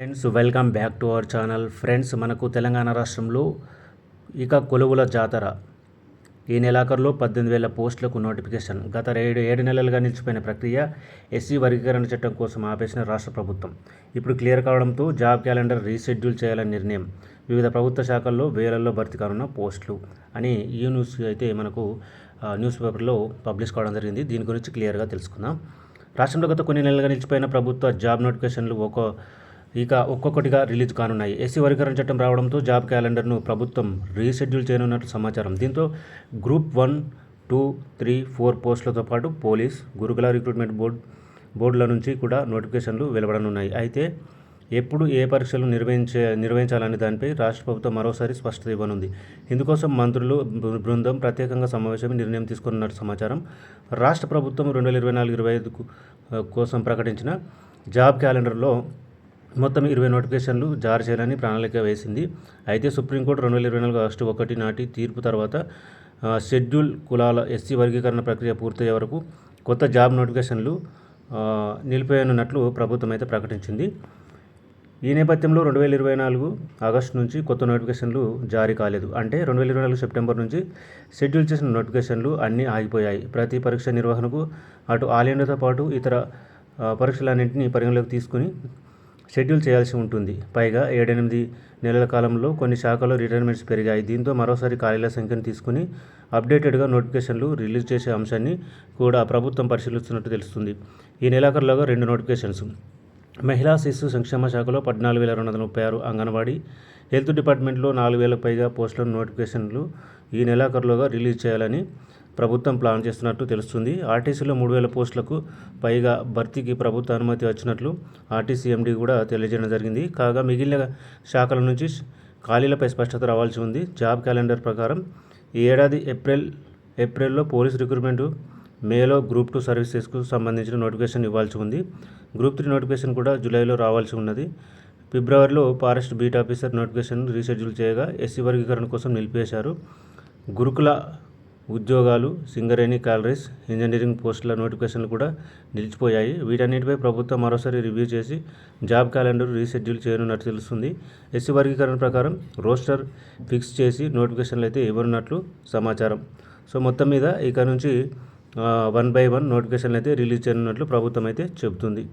Friends welcome back to our channel friends మనకు తెలంగాణ రాష్ట్రంలో ఇక కొలువుల జాతర. ఈ నెలాఖరులో పద్దెనిమిది వేల పోస్టులకు నోటిఫికేషన్. గత ఏడు ఏడు నెలలుగా నిలిచిపోయిన ప్రక్రియ ఎస్సీ వర్గీకరణ చట్టం కోసం ఆపేసిన రాష్ట్ర ప్రభుత్వం. ఇప్పుడు క్లియర్ కావడంతో జాబ్ క్యాలెండర్ రీషెడ్యూల్ చేయాలని నిర్ణయం. వివిధ ప్రభుత్వ శాఖల్లో వేలల్లో భర్తీ కానున్న పోస్టులు అని ఈ న్యూస్ అయితే మనకు న్యూస్ పేపర్లో పబ్లిష్ కావడం జరిగింది. దీని గురించి క్లియర్గా తెలుసుకుందాం. రాష్ట్రంలో గత కొన్ని నెలలుగా నిలిచిపోయిన ప్రభుత్వ జాబ్ నోటిఫికేషన్లు ఒక ఇక ఒక్కొక్కటిగా రిలీజ్ కానున్నాయి. ఎస్సీ వర్గీకరణ చట్టం రావడంతో జాబ్ క్యాలెండర్ను ప్రభుత్వం రీషెడ్యూల్ చేయనున్నట్టు సమాచారం. దీంతో group one two three four పోస్టులతో పాటు పోలీస్ గురుకుల రిక్రూట్మెంట్ బోర్డ్ బోర్డుల నుంచి కూడా నోటిఫికేషన్లు వెలువడనున్నాయి. అయితే ఎప్పుడు ఏ పరీక్షలు నిర్వహించే నిర్వహించాలనే దానిపై రాష్ట్ర ప్రభుత్వం మరోసారి స్పష్టత ఇవ్వనుంది. ఇందుకోసం మంత్రులు బృ- బృందం ప్రత్యేకంగా సమావేశం నిర్ణయం తీసుకున్నట్టు సమాచారం. రాష్ట్ర ప్రభుత్వం రెండు వేల ఇరవై నాలుగు ఇరవై ఐదుకు కోసం ప్రకటించిన జాబ్ క్యాలెండర్లో మొత్తం ఇరవై నోటిఫికేషన్లు జారీ చేయాలని ప్రణాళిక వేసింది. అయితే సుప్రీంకోర్టు రెండు వేల ఇరవై నాలుగు ఆగస్టు ఒకటి నాటి తీర్పు తర్వాత షెడ్యూల్ కులాల ఎస్సీ వర్గీకరణ ప్రక్రియ పూర్తయ్యే వరకు కొత్త జాబ్ నోటిఫికేషన్లు నిలిపేయనున్నట్లు ప్రభుత్వం అయితే ప్రకటించింది. ఈ నేపథ్యంలో రెండు వేల ఇరవై నాలుగు ఆగస్టు నుంచి కొత్త నోటిఫికేషన్లు జారీ కాలేదు. అంటే రెండు వేల ఇరవై నాలుగు సెప్టెంబర్ నుంచి షెడ్యూల్ చేసిన నోటిఫికేషన్లు అన్నీ ఆగిపోయాయి. ప్రతి పరీక్ష నిర్వహణకు అటు ఆల్ ఇండియాతో పాటు ఇతర పరీక్షలన్నింటినీ పరిగణలోకి తీసుకుని షెడ్యూల్ చేయాల్సి ఉంటుంది. పైగా ఏడెనిమిది నెలల కాలంలో కొన్ని శాఖల్లో రిటైర్మెంట్స్ పెరిగాయి. దీంతో మరోసారి ఖాళీల సంఖ్యను తీసుకుని అప్డేటెడ్గా నోటిఫికేషన్లు రిలీజ్ చేసే అంశాన్ని కూడా ప్రభుత్వం పరిశీలిస్తున్నట్టు తెలుస్తుంది. ఈ నెలాఖరులోగా రెండు నోటిఫికేషన్స్. మహిళా శిశు సంక్షేమ శాఖలో పద్నాలుగు వేల రెండు వందల ముప్పై ఆరు అంగన్వాడీ హెల్త్ డిపార్ట్మెంట్లో నాలుగు వేలకు పైగా పోస్టులను నోటిఫికేషన్లు ఈ నెలాఖరులోగా రిలీజ్ చేయాలని ప్రభుత్వం ప్లాన్ చేస్తున్నట్టు తెలుస్తుంది. ఆర్టీసీలో మూడు వేల పోస్టులకు పైగా భర్తీకి ప్రభుత్వ అనుమతి వచ్చినట్లు ఆర్టీసీ ఎండీ కూడా తెలియజేయడం జరిగింది. కాగా మిగిలిన శాఖల నుంచి ఖాళీలపై స్పష్టత రావాల్సి ఉంది. జాబ్ క్యాలెండర్ ప్రకారం ఈ ఏడాది ఏప్రిల్ ఏప్రిల్లో పోలీస్ రిక్రూట్మెంట్ మేలో గ్రూప్ టూ సర్వీసెస్కు సంబంధించిన నోటిఫికేషన్ ఇవ్వాల్సి ఉంది. గ్రూప్ త్రీ నోటిఫికేషన్ కూడా జూలైలో రావాల్సి ఉన్నది. ఫిబ్రవరిలో forest beat officer notification reschedule చేయగా ఎస్సీ వర్గీకరణ కోసం నిలిపేశారు గురుకుల ఉద్యోగాలు సింగరేణి క్యాలరీస్ ఇంజనీరింగ్ పోస్టుల నోటిఫికేషన్లు కూడా నిలిచిపోయాయి. వీటన్నిటిపై ప్రభుత్వం మరోసారి రివ్యూ చేసి జాబ్ క్యాలెండర్ రీషెడ్యూల్ చేయనున్నట్టు తెలుస్తుంది. ఎస్సీ వర్గీకరణ ప్రకారం రోస్టర్ ఫిక్స్ చేసి నోటిఫికేషన్లు అయితే ఇవ్వనున్నట్లు సమాచారం. సో మొత్తం మీద ఇక నుంచి వన్ బై వన్ నోటిఫికేషన్లు అయితే రిలీజ్ చేయనున్నట్లు ప్రభుత్వం అయితే చెబుతుంది.